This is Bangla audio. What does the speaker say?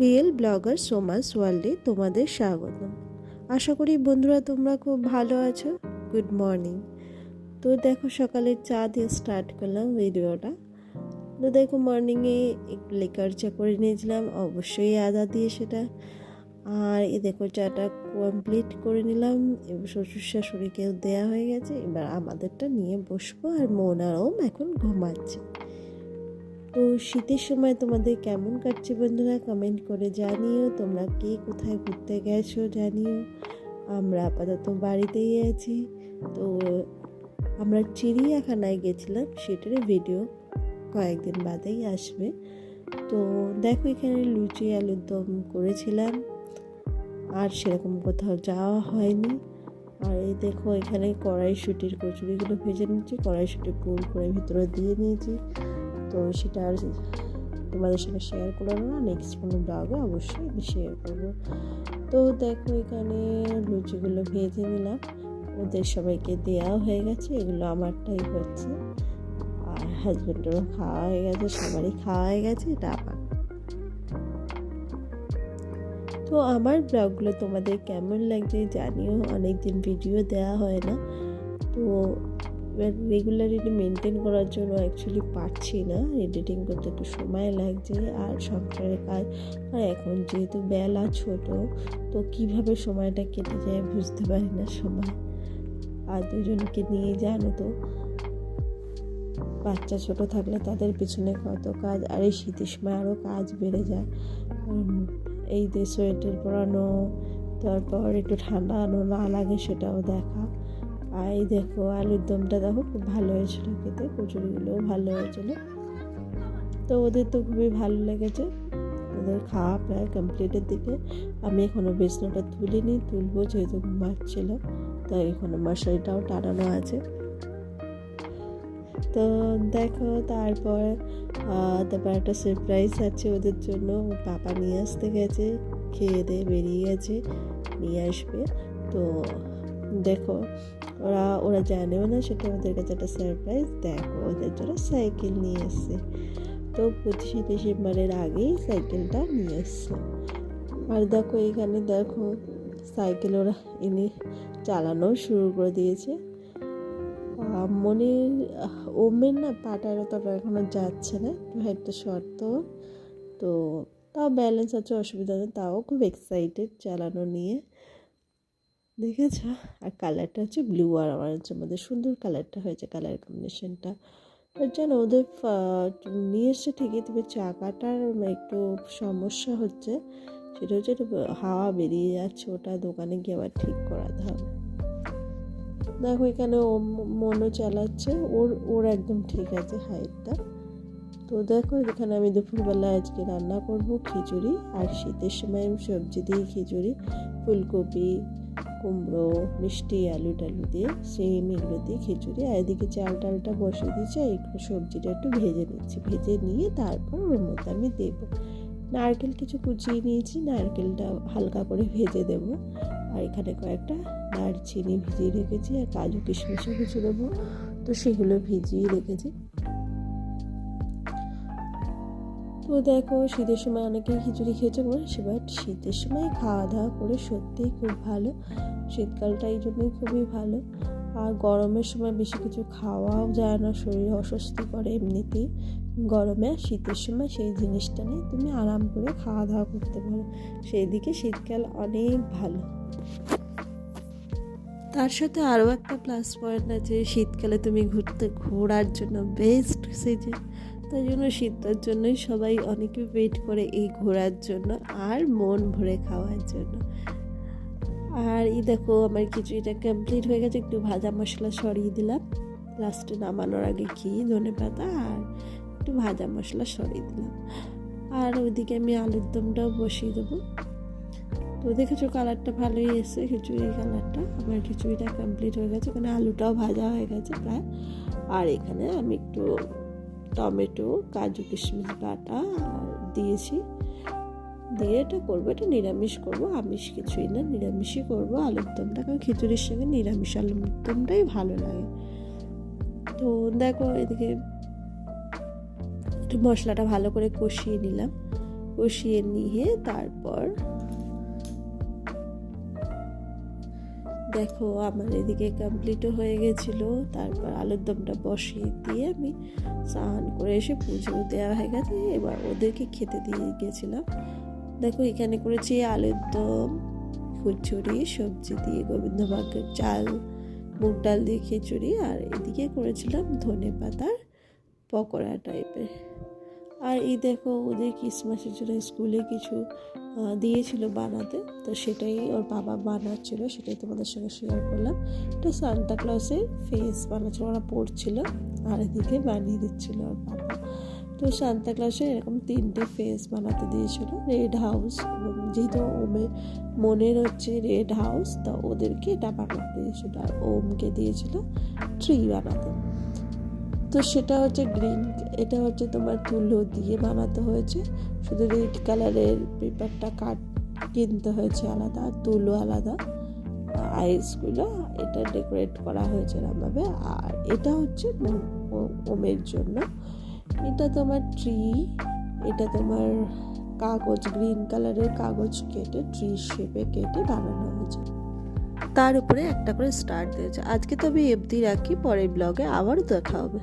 রিয়েল ব্লগার সোমাস ওয়ার্ল্ডে তোমাদের স্বাগতম। আশা করি বন্ধুরা তোমরা খুব ভালো আছো। Good morning. তো দেখো সকালে চা দিয়ে স্টার্ট করলাম ভিডিওটা। তো দেখো মর্নিংয়ে একটু লেকার চা করে নিয়েছিলাম, অবশ্যই আদা দিয়ে সেটা। আর এ দেখো চাটা কমপ্লিট করে নিলাম। এবার শ্বশুর শাশুড়িকেও দেওয়া হয়ে গেছে। এবার আমাদেরটা নিয়ে বসবো আর মন আর ওম এখন ঘুমাচ্ছে। তো শীতের সময় তোমাদের কেমন কাটছে বন্ধুরা? কমেন্ট করে জানিও। তোমরা কে কোথায় ঘুরতে গেছো জানিও। আমরা আপাতত বাড়িতেই আছি। তো আমরা চিড়িয়াখানায় গেছিলাম সেটার ভিডিও কয়েকদিন বাদেই আসবে। তো দেখো এখানে লুচি আলুর দম করেছিলাম। আর সেরকম কোথাও যাওয়া হয়নি। আর এই দেখো এখানে কড়াইশুটির কচুরিগুলো ভেজে নিয়েছি কড়াইশুটি পুর করে ভিতরে দিয়ে নিয়েছি। তো সেটা আর তোমাদের সঙ্গে শেয়ার করব না। নেক্সট কোনো ব্লগে অবশ্যই আমি শেয়ার করব। তো দেখো এখানে লুচিগুলো ভেজে নিলাম। ওদের সবাইকে দেওয়া হয়ে গেছে, এগুলো আমারটাই হচ্ছে। আর হাজব্যান্ডেরও খাওয়া হয়ে গেছে, সবারই খাওয়া হয়ে গেছে, এটা আমার তো আমার ব্লগগুলো তোমাদের কেমন লাগছে জানিও, অনেকদিন ভিডিও দেওয়া হয় না। তো এবার রেগুলারিটি মেনটেন করার জন্য অ্যাকচুয়ালি পারছি না। এডিটিং করতে একটু সময় লাগছে আর সংসারের কাজ। আর এখন যেহেতু বেলা ছোট, তো কীভাবে সময়টা কেটে যায় বুঝতে পারি না সময়। আর দুজনকে নিয়ে জানো তো, বাচ্চা ছোট থাকলে তাদের পিছনে কত কাজ, আর এই শীতের সময় আরও কাজ বেড়ে যায়। এই যে সোয়েটার পরানো, তারপর একটু ঠান্ডা না লাগে সেটাও দেখা। আর এই দেখো আলুর দমটা দেখো খুব ভালো হয়েছিল খেতে, কচুরিগুলোও ভালো হয়েছিল। তো ওদের তো খুবই ভালো লেগেছে। ওদের খাওয়া প্রায় কমপ্লিটের দিকে। আমি এখনও বিছনাটা তুলিনি, তুলবো যেহেতু ঘুমাচ্ছিল তাই এখনও মশারিটাও টানানো আছে। তো দেখো তারপর তারপর একটা সারপ্রাইজ আছে ওদের জন্য। পাপা নিয়ে আসতে গেছে, খেয়ে দিয়ে বেরিয়ে গেছে, নিয়ে আসবে। তো দেখো, ওরা ওরা জানেও না সেটা, ওদের কাছে একটা সারপ্রাইজ দেখো, ওদের জন্য সাইকেল নিয়ে এসছে। তো পঁচিশে ডিসেম্বরের আগেই সাইকেলটা নিয়ে এসছে। আর দেখো, এখানে দেখো সাইকেল ওরা এনে চালানো শুরু করে দিয়েছে। মনে, ওমের না পাটার তবে এখনও যাচ্ছে না, একটা শর্ত তো। তাও ব্যালেন্স আছে, অসুবিধা নেই, তাও খুব এক্সাইটেড চালানো নিয়ে। দেখেছ আর কালারটা হচ্ছে ব্লু আর অরেঞ্জের মধ্যে। সুন্দর কালারটা হয়েছে কালার কম্বিনেশনটা জানো, ওদের নিয়ে এসছে ঠিকই, তবে চাকাটার একটু সমস্যা হচ্ছে। সেটা হচ্ছে হাওয়া বেরিয়ে যাচ্ছে, ওটা দোকানে গিয়ে আবার ঠিক করাতে হবে। দেখো, এখানে ও মনও চালাচ্ছে, ওর ওর একদম ঠিক আছে হাইটটা তো দেখো, এখানে আমি দুপুরবেলা আজকে রান্না করব খিচুড়ি আর শীতের সময় সবজি দিয়ে খিচুড়ি, ফুলকপি কুমড়ো, মিষ্টি, আলু টালু দিয়ে সেম এগুলো দিয়ে খিচুড়ি। আর এদিকে চাল টালটা বসিয়ে দিচ্ছি আর একটু সবজিটা একটু ভেজে নিচ্ছি। ভেজে নিয়ে তারপর ওর মধ্যে আমি দেবো। নারকেল কিছু কুচিয়ে নিয়েছি, নারকেলটা হালকা করে ভেজে দেব। আর এখানে কয়েকটা দারচিনি ভিজিয়ে রেখেছি আর কাজু কিশমিশও কিছু দেবো। তো সেগুলো ভিজিয়ে রেখেছি। তো দেখো শীতের সময় অনেকেই খিচুড়ি খেয়েছে বলে সে বাট শীতের সময় খাওয়া দাওয়া করে সত্যিই খুব ভালো। শীতকালটা এই জন্যই খুবই ভালো। আর গরমের সময় বেশি কিছু খাওয়াও যায় না, শরীর অস্বস্তি করে এমনিতেই। গরমে শীতের সময় সেই জিনিসটা নেই, তুমি আরাম করে খাওয়া দাওয়া করতে পারো। সেই দিকে শীতকাল অনেক ভালো। তার সাথে আরও একটা প্লাস পয়েন্ট আছে, শীতকালে তুমি ঘুরতে, ঘোরার জন্য বেস্ট সিজন তাই জন্য শীতটার জন্যই সবাই অনেকে ওয়েট করে এই ঘোরার জন্য আর মন ভরে খাওয়ার জন্য। আর এই দেখো, আমার খিচুড়িটা কমপ্লিট হয়ে গেছে। একটু ভাজা মশলা সরিয়ে দিলাম। লাস্টে নামানোর আগে ঘি, ধনে পাতা আর একটু ভাজা মশলা সরিয়ে দিলাম। আর ওইদিকে আমি আলুর দমটাও বসিয়ে দেবো। তো দেখেছ কালারটা ভালোই এসছে, খিচুড়ির কালারটা আমার খিচুড়িটা কমপ্লিট হয়ে গেছে। এখানে আলুটাও ভাজা হয়ে গেছে প্রায়। আর এখানে আমি একটু টমেটো, কাজু কিশমিশ বাটা দিয়েছি। দিয়ে এটা করব, এটা নিরামিষ করব। আমিষ কিছুই না, নিরামিষই করব। আলুর দমটা, কারণ খিচুড়ির সঙ্গে নিরামিষ আলুর দমটাই ভালো লাগে। তো দেখো এদিকে একটু মশলাটা ভালো করে কষিয়ে নিলাম। কষিয়ে নিয়ে তারপর দেখো, আমার এদিকে কমপ্লিটও হয়ে গেছিল। তারপর আলুর দমটা বসিয়ে দিয়ে আমি স্নান করে এসে পুজো দেওয়া হয়ে গেছে। এবার ওদেরকে খেতে দিয়ে গেছিলাম। দেখো, এখানে করেছি আলুর দম, খিচুড়ি, সবজি দিয়ে গোবিন্দভাগের চাল, মুগ ডাল দিয়ে খিচুড়ি। আর এদিকে করেছিলাম ধনে পাতার পকোড়া টাইপের আর এই দেখো ওদের ক্রিসমাসের জন্য স্কুলে কিছু দিয়েছিল বানাতে। তো সেটাই ওর বাবা বানাচ্ছিল, সেটাই তোমাদের সঙ্গে শেয়ার করলাম। এটা সান্তা ক্লসের ফেস বানাচ্ছিল, ওরা পড়ছিল আর এদিকে বানিয়ে দিচ্ছিল ওর বাবা। তো সান্তা ক্লসের এরকম তিনটে ফেস বানাতে দিয়েছিল রেড হাউস যেহেতু ওমে মনের হচ্ছে রেড হাউস তা ওদেরকে এটা বানাতে দিয়েছিল। আর ওমকে দিয়েছিল ট্রি বানাতে। তো সেটা হচ্ছে গ্রিন এটা হচ্ছে তোমার তুলো দিয়ে বানাতে হয়েছে। শুধু রেড কালারের পেপারটা কাট কিনতে হয়েছে আলাদা, তুলো আলাদা। আইসগুলো এটা ডেকোরেট করা হয়েছে এরমভাবে। আর এটা হচ্ছে ওমের জন্য। এটা তোমার ট্রি এটা তোমার কাগজ গ্রিন কালারের কাগজ কেটে ট্রি শেপে কেটে বানানো হয়েছে। তার উপরে একটা করে স্টার দিয়েছে। আজকে তবে দি রাখি, পরের ব্লগে আবারও দেখা হবে।